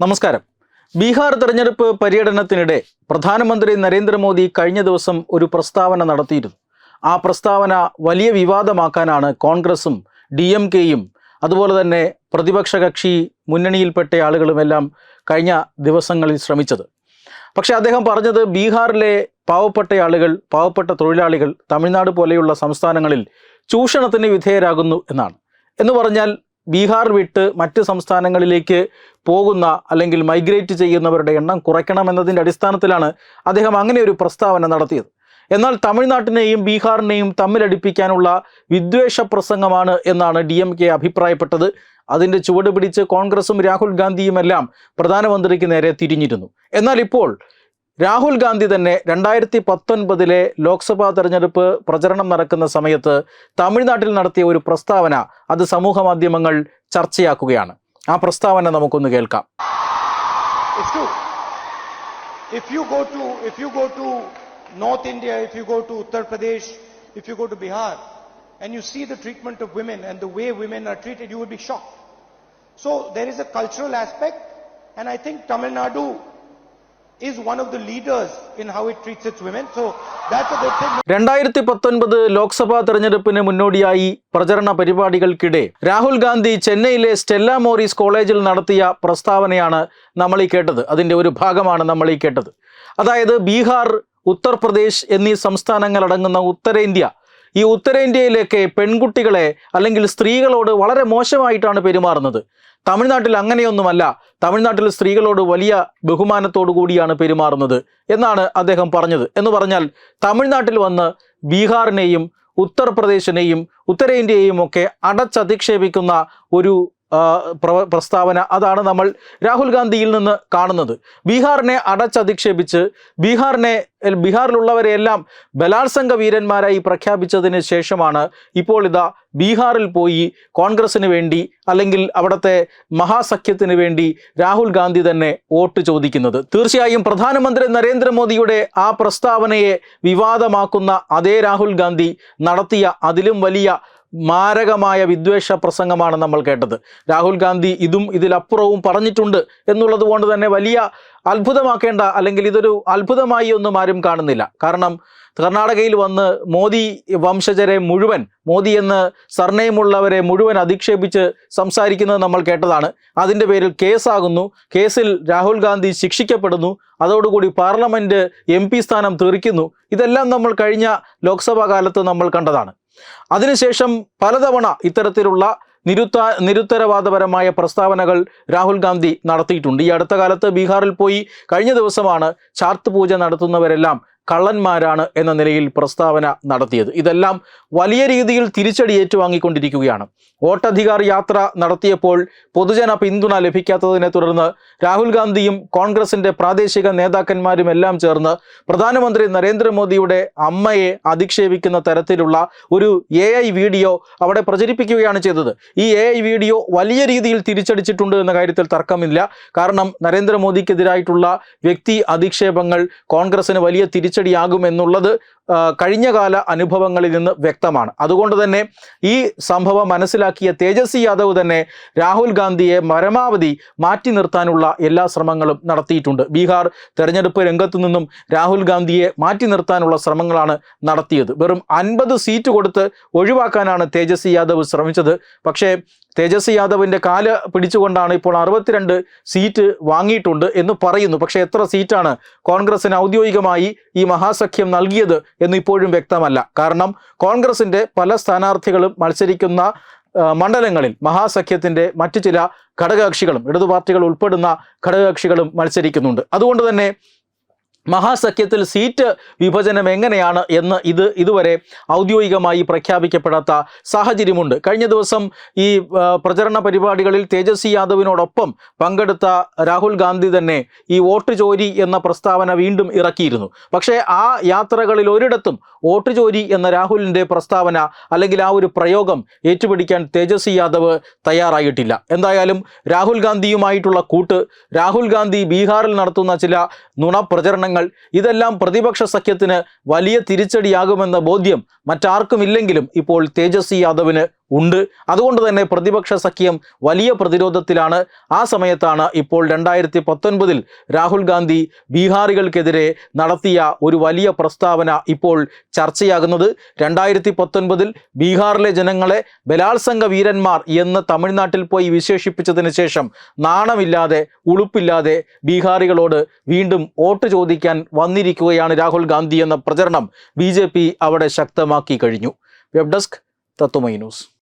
നമസ്കാരം. ബീഹാർ തെരഞ്ഞെടുപ്പ് പര്യടനത്തിനിടെ പ്രധാനമന്ത്രി നരേന്ദ്രമോദി കഴിഞ്ഞ ദിവസം ഒരു പ്രസ്താവന നടത്തിയിരുന്നു. ആ പ്രസ്താവന വലിയ വിവാദമാക്കാനാണ് കോൺഗ്രസും ഡി എം കെയും അതുപോലെ തന്നെ പ്രതിപക്ഷ കക്ഷി മുന്നണിയിൽപ്പെട്ട ആളുകളുമെല്ലാം കഴിഞ്ഞ ദിവസങ്ങളിൽ ശ്രമിച്ചത്. പക്ഷെ അദ്ദേഹം പറഞ്ഞത് ബീഹാറിലെ പാവപ്പെട്ട ആളുകൾ പാവപ്പെട്ട തൊഴിലാളികൾ തമിഴ്നാട് പോലെയുള്ള സംസ്ഥാനങ്ങളിൽ ചൂഷണത്തിന് വിധേയരാകുന്നു എന്നാണ്. എന്ന് പറഞ്ഞാൽ ബീഹാർ വിട്ട് മറ്റ് സംസ്ഥാനങ്ങളിലേക്ക് പോകുന്ന അല്ലെങ്കിൽ മൈഗ്രേറ്റ് ചെയ്യുന്നവരുടെ എണ്ണം കുറയ്ക്കണമെന്നതിന്റെ അടിസ്ഥാനത്തിലാണ് അദ്ദേഹം അങ്ങനെ ഒരു പ്രസ്താവന നടത്തിയത്. എന്നാൽ തമിഴ്നാട്ടിനെയും ബീഹാറിനെയും തമ്മിലടിപ്പിക്കാനുള്ള വിദ്വേഷ പ്രസംഗമാണ് എന്നാണ് ഡി എം കെ അഭിപ്രായപ്പെട്ടത്. അതിന്റെ ചുവട് പിടിച്ച് കോൺഗ്രസും രാഹുൽ ഗാന്ധിയുമെല്ലാം പ്രധാനമന്ത്രിക്ക് നേരെ തിരിഞ്ഞിരുന്നു. എന്നാൽ ഇപ്പോൾ രാഹുൽ ഗാന്ധി തന്നെ രണ്ടായിരത്തി പത്തൊൻപതിലെ ലോക്സഭാ തെരഞ്ഞെടുപ്പ് പ്രചരണം നടക്കുന്ന സമയത്ത് തമിഴ്നാട്ടിൽ നടത്തിയ ഒരു പ്രസ്താവന അത് സമൂഹ മാധ്യമങ്ങൾ ചർച്ചയാക്കുകയാണ്. ആ പ്രസ്താവന നമുക്കൊന്ന് കേൾക്കാം. If you go to if you go to north India if you go to Uttar Pradesh if you go to Bihar and you see the treatment of women and the way women are treated you will be shock so there is a cultural aspect and I think Tamil Nadu രണ്ടായിരത്തി പത്തൊൻപത് ലോക്സഭാ തെരഞ്ഞെടുപ്പിന് മുന്നോടിയായി പ്രചരണ പരിപാടികൾക്കിടെ രാഹുൽ ഗാന്ധി ചെന്നൈയിലെ Stella Morris കോളേജിൽ നടത്തിയ പ്രസ്താവനയാണ് നമ്മൾ ഈ കേട്ടത്. അതിന്റെ ഒരു ഭാഗമാണ് നമ്മൾ ഈ കേട്ടത്. അതായത് ബീഹാർ ഉത്തർപ്രദേശ് എന്നീ സംസ്ഥാനങ്ങളടങ്ങുന്ന ഉത്തരേന്ത്യ ഈ ഉത്തരേന്ത്യയിലൊക്കെ പെൺകുട്ടികളെ അല്ലെങ്കിൽ സ്ത്രീകളോട് വളരെ മോശമായിട്ടാണ് പെരുമാറുന്നത്. തമിഴ്നാട്ടിൽ അങ്ങനെയൊന്നുമല്ല. തമിഴ്നാട്ടിൽ സ്ത്രീകളോട് വലിയ ബഹുമാനത്തോടു കൂടിയാണ് പെരുമാറുന്നത് എന്നാണ് അദ്ദേഹം പറഞ്ഞത്. എന്ന് പറഞ്ഞാൽ തമിഴ്നാട്ടിൽ വന്ന് ബീഹാറിനെയും ഉത്തർപ്രദേശിനെയും ഉത്തരേന്ത്യയെയും ഒക്കെ അടച്ചധിക്ഷേപിക്കുന്ന ഒരു പ്രസ്താവന അതാണ് നമ്മൾ രാഹുൽ ഗാന്ധിയിൽ നിന്ന് കാണുന്നത്. ബീഹാറിനെ അടച്ചധിക്ഷേപിച്ച് ബീഹാറിനെ ബീഹാറിലുള്ളവരെയെല്ലാം ബലാത്സംഗ വീരന്മാരായി പ്രഖ്യാപിച്ചതിന് ശേഷമാണ് ഇപ്പോൾ ഇതാ ബീഹാറിൽ പോയി കോൺഗ്രസിന് വേണ്ടി അല്ലെങ്കിൽ അവിടുത്തെ മഹാസഖ്യത്തിന് വേണ്ടി രാഹുൽ ഗാന്ധി തന്നെ വോട്ട് ചോദിക്കുന്നത്. തീർച്ചയായും പ്രധാനമന്ത്രി നരേന്ദ്രമോദിയുടെ ആ പ്രസ്താവനയെ വിവാദമാക്കുന്ന അതേ രാഹുൽ ഗാന്ധി നടത്തിയ അതിലും വലിയ മാരകമായ വിദ്വേഷ പ്രസംഗമാണ് നമ്മൾ കേട്ടത്. രാഹുൽ ഗാന്ധി ഇതും ഇതിലപ്പുറവും പറഞ്ഞിട്ടുണ്ട് എന്നുള്ളത് കൊണ്ട് തന്നെ വലിയ അത്ഭുതമാക്കേണ്ട അല്ലെങ്കിൽ ഇതൊരു അത്ഭുതമായി ഒന്നും ആരും കാണുന്നില്ല. കാരണം കർണാടകയിൽ വന്ന് മോദി വംശജരെ മുഴുവൻ മോദി എന്ന് സർനെയിമുള്ളവരെ മുഴുവൻ അധിക്ഷേപിച്ച് സംസാരിക്കുന്നത് നമ്മൾ കേട്ടതാണ്. അതിന്റെ പേരിൽ കേസാകുന്നു. കേസിൽ രാഹുൽ ഗാന്ധി ശിക്ഷിക്കപ്പെടുന്നു. അതോടുകൂടി പാർലമെന്റ് എം സ്ഥാനം തെറിക്കുന്നു. ഇതെല്ലാം നമ്മൾ കഴിഞ്ഞ ലോക്സഭാ കാലത്ത് നമ്മൾ കണ്ടതാണ്. അതിനുശേഷം പലതവണ ഇത്തരത്തിലുള്ള നിരുത്ത നിരുത്തരവാദപരമായ പ്രസ്താവനകൾ രാഹുൽ ഗാന്ധി നടത്തിയിട്ടുണ്ട്. ഈ അടുത്ത കാലത്ത് ബീഹാറിൽ പോയി കഴിഞ്ഞ ദിവസമാണ് ചാർത്ത് പൂജ നടത്തുന്നവരെല്ലാം കള്ളന്മാരാണ് എന്ന നിലയിൽ പ്രസ്താവന നടത്തിയത്. ഇതെല്ലാം വലിയ രീതിയിൽ തിരിച്ചടി ഏറ്റുവാങ്ങിക്കൊണ്ടിരിക്കുകയാണ്. വോട്ടധികാർ യാത്ര നടത്തിയപ്പോൾ പൊതുജന പിന്തുണ ലഭിക്കാത്തതിനെ തുടർന്ന് രാഹുൽ ഗാന്ധിയും കോൺഗ്രസിന്റെ പ്രാദേശിക നേതാക്കന്മാരും എല്ലാം ചേർന്ന് പ്രധാനമന്ത്രി നരേന്ദ്രമോദിയുടെ അമ്മയെ അധിക്ഷേപിക്കുന്ന തരത്തിലുള്ള ഒരു എ വീഡിയോ അവിടെ പ്രചരിപ്പിക്കുകയാണ് ചെയ്തത്. ഈ എ വീഡിയോ വലിയ രീതിയിൽ തിരിച്ചടിച്ചിട്ടുണ്ട് എന്ന കാര്യത്തിൽ തർക്കമില്ല. കാരണം നരേന്ദ്രമോദിക്കെതിരായിട്ടുള്ള വ്യക്തി അധിക്ഷേപങ്ങൾ കോൺഗ്രസിന് വലിയ തിരിച്ചടിയാകുമെന്നുള്ളത് കഴിഞ്ഞകാല അനുഭവങ്ങളിൽ നിന്ന് വ്യക്തമാണ്. അതുകൊണ്ട് തന്നെ ഈ സംഭവം മനസ്സിലാക്കിയ തേജസ്വി യാദവ് തന്നെ രാഹുൽ ഗാന്ധിയെ പരമാവധി മാറ്റി നിർത്താനുള്ള എല്ലാ ശ്രമങ്ങളും നടത്തിയിട്ടുണ്ട്. ബീഹാർ തെരഞ്ഞെടുപ്പ് രംഗത്തു നിന്നും രാഹുൽ ഗാന്ധിയെ മാറ്റി നിർത്താനുള്ള ശ്രമങ്ങളാണ് നടത്തിയത്. വെറും അൻപത് സീറ്റ് കൊടുത്ത് ഒഴിവാക്കാനാണ് തേജസ്വി യാദവ് ശ്രമിച്ചത്. പക്ഷേ തേജസ്വി യാദവിന്റെ കാൽ പിടിച്ചുകൊണ്ടാണ് ഇപ്പോൾ അറുപത്തിരണ്ട് സീറ്റ് വാങ്ങിയിട്ടുണ്ട് എന്ന് പറയുന്നു. പക്ഷേ എത്ര സീറ്റാണ് കോൺഗ്രസിന് ഔദ്യോഗികമായി ഈ മഹാസഖ്യം നൽകിയത് എന്ന് ഇപ്പോഴും വ്യക്തമല്ല. കാരണം കോൺഗ്രസിന്റെ പല സ്ഥാനാർത്ഥികളും മത്സരിക്കുന്ന മണ്ഡലങ്ങളിൽ മഹാസഖ്യത്തിന്റെ മറ്റു ചില ഘടകകക്ഷികളും ഇടതുപാർട്ടികൾ ഉൾപ്പെടുന്ന ഘടകകക്ഷികളും മത്സരിക്കുന്നുണ്ട്. അതുകൊണ്ട് തന്നെ മഹാസഖ്യത്തിൽ സീറ്റ് വിഭജനം എങ്ങനെയാണ് എന്ന് ഇത് ഇതുവരെ ഔദ്യോഗികമായി പ്രഖ്യാപിക്കപ്പെടാത്ത സാഹചര്യമുണ്ട്. കഴിഞ്ഞ ദിവസം ഈ പ്രചരണ പരിപാടികളിൽ തേജസ്വി യാദവിനോടൊപ്പം പങ്കെടുത്ത രാഹുൽ ഗാന്ധി തന്നെ ഈ വോട്ട് ചോരി എന്ന പ്രസ്താവന വീണ്ടും ഇറക്കിയിരുന്നു. പക്ഷേ ആ യാത്രകളിൽ ഒരിടത്തും വോട്ട് ചോരി എന്ന രാഹുലിന്റെ പ്രസ്താവന അല്ലെങ്കിൽ ആ ഒരു പ്രയോഗം ഏറ്റുപിടിക്കാൻ തേജസ്വി യാദവ് തയ്യാറായിട്ടില്ല. എന്തായാലും രാഹുൽ ഗാന്ധിയുമായിട്ടുള്ള കൂട്ട് രാഹുൽ ഗാന്ധി ബീഹാറിൽ നടത്തുന്ന ചില നുണപ്രചരണങ്ങൾ ഇതെല്ലാം പ്രതിപക്ഷ സഖ്യത്തിന് വലിയ തിരിച്ചടിയാകുമെന്ന ബോധ്യം മറ്റാർക്കുമില്ലെങ്കിലും ഇപ്പോൾ തേജസ്വി യാദവിന് ഉണ്ട്. അതുകൊണ്ട് തന്നെ പ്രതിപക്ഷ സഖ്യം വലിയ പ്രതിരോധത്തിലാണ്. ആ സമയത്താണ് ഇപ്പോൾ രണ്ടായിരത്തി പത്തൊൻപതിൽ രാഹുൽ ഗാന്ധി ബീഹാറികൾക്കെതിരെ നടത്തിയ ഒരു വലിയ പ്രസ്താവന ഇപ്പോൾ ചർച്ചയാകുന്നത്. രണ്ടായിരത്തി പത്തൊൻപതിൽ ബീഹാറിലെ ജനങ്ങളെ ബലാത്സംഗ വീരന്മാർ എന്ന് തമിഴ്നാട്ടിൽ പോയി വിശേഷിപ്പിച്ചതിന് ശേഷം നാണമില്ലാതെ ഉളുപ്പില്ലാതെ ബീഹാറികളോട് വീണ്ടും വോട്ട് ചോദിക്കാൻ വന്നിരിക്കുകയാണ് രാഹുൽ ഗാന്ധി എന്ന പ്രചരണം ബി അവിടെ ശക്തമാക്കി കഴിഞ്ഞു. Web desk Tatwamayi news.